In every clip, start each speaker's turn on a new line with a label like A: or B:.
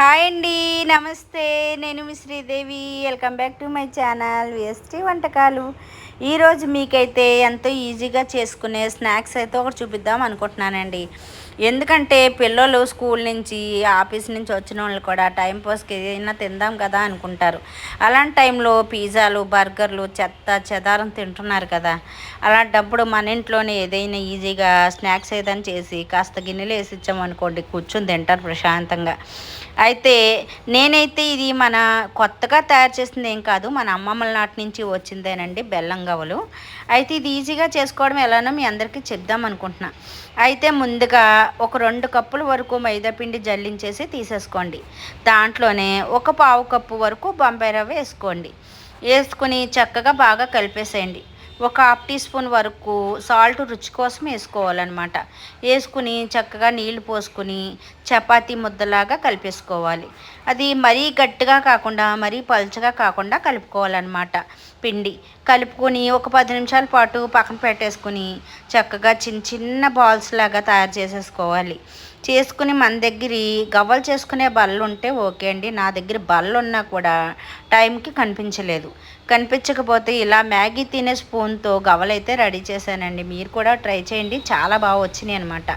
A: Hi అండి నమస్తే. నేను మీ Sridevi. Welcome back to my channel. VST వంటకాలు. ఈరోజు మీకైతే ఎంతో ఈజీగా చేసుకునే స్నాక్స్ అయితే ఒకటి చూపిద్దాం అనుకుంటున్నానండి. ఎందుకంటే పిల్లలు స్కూల్ నుంచి ఆఫీస్ నుంచి వచ్చిన వాళ్ళు కూడా టైం పాస్కి ఏదైనా తిందాం కదా అనుకుంటారు. అలాంటి టైంలో పిజ్జాలు బర్గర్లు చెత్త చెదారం తింటున్నారు కదా. అలాంటప్పుడు మన ఇంట్లోనే ఏదైనా ఈజీగా స్నాక్స్ ఏదైనా చేసి కాస్త గిన్నెలు వేసి ఇచ్చామనుకోండి కూర్చొని తింటారు ప్రశాంతంగా. అయితే నేనైతే ఇది మన కొత్తగా తయారు చేసింది ఏం కాదు మన అమ్మమ్మల నాటి నుంచి వచ్చిందేనండి బెల్లంగా గవలు అయితే ఇది ఈజీగా చేసుకోవడం ఎలానో మీ అందరికీ చెప్దాం అనుకుంటున్నా. అయితే ముందుగా ఒక రెండు కప్పుల వరకు మైదా పిండి జల్లించేసి తీసేసుకోండి. దాంట్లోనే ఒక పావు కప్పు వరకు బొంబాయి రవ్వ వేసుకోండి. వేసుకుని చక్కగా బాగా కలిపేసేయండి. ఒక హాఫ్ టీ స్పూన్ వరకు సాల్ట్ రుచి కోసం వేసుకోవాలన్నమాట. వేసుకుని చక్కగా నీళ్ళు పోసుకుని చపాతీ ముద్దలాగా కలిపేసుకోవాలి. అది మరీ గట్టిగా కాకుండా మరీ పలుచగా కాకుండా కలుపుకోవాలన్నమాట. పిండి కలుపుకొని ఒక పది నిమిషాల పాటు పక్కన పెట్టేసుకుని చక్కగా చిన్న చిన్న బాల్స్ లాగా తయారు చేసేసుకోవాలి. చేసుకుని మన దగ్గర గవ్వలు చేసుకునే బళ్ళు ఉంటే ఓకే అండి. నా దగ్గర బళ్ళు ఉన్నా కూడా టైంకి కనిపించలేదు. కనిపించకపోతే ఇలా మ్యాగీ తినే స్పూన్తో గవ్వలైతే రెడీ చేశానండి. మీరు కూడా ట్రై చేయండి. చాలా బాగా వచ్చినాయి అనమాట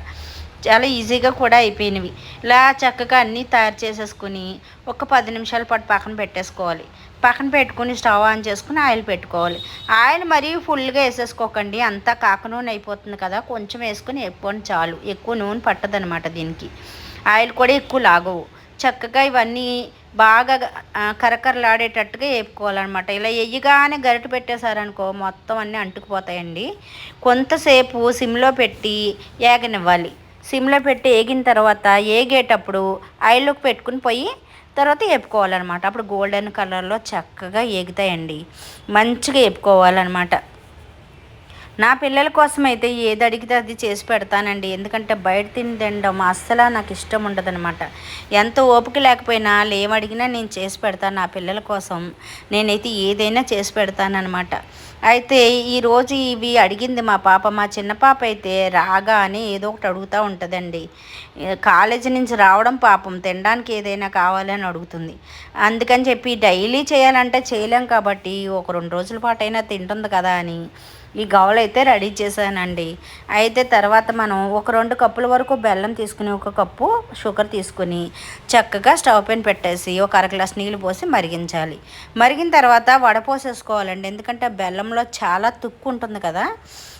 A: చాలా ఈజీగా కూడా అయిపోయినవి. ఇలా చక్కగా అన్నీ తయారు చేసేసుకుని ఒక పది నిమిషాల పాటు పక్కన పెట్టేసుకోవాలి. పక్కన పెట్టుకుని స్టవ్ ఆన్ చేసుకుని ఆయిల్ పెట్టుకోవాలి. ఆయిల్ మరీ ఫుల్గా వేసేసుకోకండి. అంతా కాక నూనె అయిపోతుంది కదా కొంచెం వేసుకుని ఎక్కువ చాలు. ఎక్కువ నూనె పట్టదనమాట దీనికి. ఆయిల్ కూడా ఎక్కువ లాగవు. చక్కగా ఇవన్నీ బాగా కరకరలాడేటట్టుగా వేపుకోవాలన్నమాట. ఇలా ఎయ్యగానే గరిట పెట్టేశారనుకో మొత్తం అన్నీ అంటుకుపోతాయండి. కొంతసేపు సిమ్లో పెట్టి ఏగనివ్వాలి. సిమ్లో పెట్టి ఏగిన తర్వాత ఏగేటప్పుడు ఆయిల్లోకి పెట్టుకుని పోయి తర్వాత వేపుకోవాలన్నమాట అప్పుడు గోల్డెన్ కలర్లో చక్కగా ఏగుతాయండి. మంచిగా వేపుకోవాలన్నమాట నా పిల్లల కోసం అయితే ఏది అడిగితే అది చేసి పెడతానండి. ఎందుకంటే బయట తిని తినడం అస్సలు నాకు ఇష్టం ఉండదనమాట ఎంత ఓపిక లేకపోయినా ఏమడిగినా నేను చేసి పెడతాను నా పిల్లల కోసం. నేనైతే ఏదైనా చేసి పెడతానమాట అయితే ఈరోజు ఇవి అడిగింది మా పాప. మా చిన్న పాప అయితే రాగా అని ఏదో ఒకటి అడుగుతూ ఉంటుందండి. కాలేజీ నుంచి రావడం పాపం. తినడానికి ఏదైనా కావాలని అడుగుతుంది. అందుకని చెప్పి డైలీ చేయాలంటే చేయలేం కాబట్టి ఒక రెండు రోజుల పాటైనా తింటుంది కదా అని ఈ గవలు అయితే రెడీ చేశానండి. అయితే తర్వాత మనం ఒక రెండు కప్పుల వరకు బెల్లం తీసుకుని ఒక కప్పు షుగర్ తీసుకుని చక్కగా స్టవ్ పైన పెట్టేసి ఒక అర గ్లాస్ నీళ్ళు పోసి మరిగించాలి. మరిగిన తర్వాత వడపోసేసుకోవాలండి ఎందుకంటే బెల్లంలో చాలా తుక్కు ఉంటుంది కదా.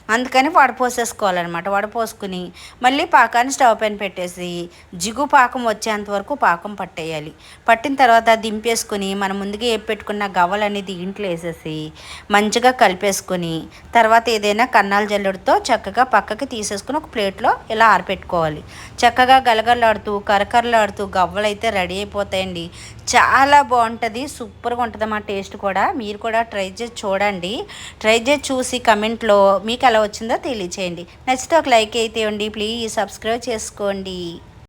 A: అందుకని వడపోసేసుకోవాలన్నమాట వడపోసుకుని మళ్ళీ పాకాన్ని స్టవ్ పైన పెట్టేసి జిగు పాకం వచ్చేంత వరకు పాకం పట్టేయాలి. పట్టిన తర్వాత దింపేసుకుని మనం ముందుగా ఏ పెట్టుకున్న గవ్వలు అనేది దీంట్లో వేసేసి మంచిగా కలిపేసుకొని తర్వాత ఏదైనా కన్నాల జల్లుడితో చక్కగా పక్కకి తీసేసుకుని ఒక ప్లేట్లో ఇలా ఆరపెట్టుకోవాలి. చక్కగా గలగలాడుతూ కరకరలాడుతూ గవ్వలు అయితే రెడీ అయిపోతాయండి. చాలా బాగుంటుంది సూపర్గా ఉంటుంది మా టేస్ట్ కూడా. మీరు కూడా ట్రై చేసి చూడండి. ట్రై చేసి చూసి కమెంట్లో మీకు ఎలా వచ్చిందో తెలియచేయండి. నచ్చితే ఒక లైక్ అయితే ఉండి ప్లీజ్ సబ్స్క్రైబ్ చేసుకోండి.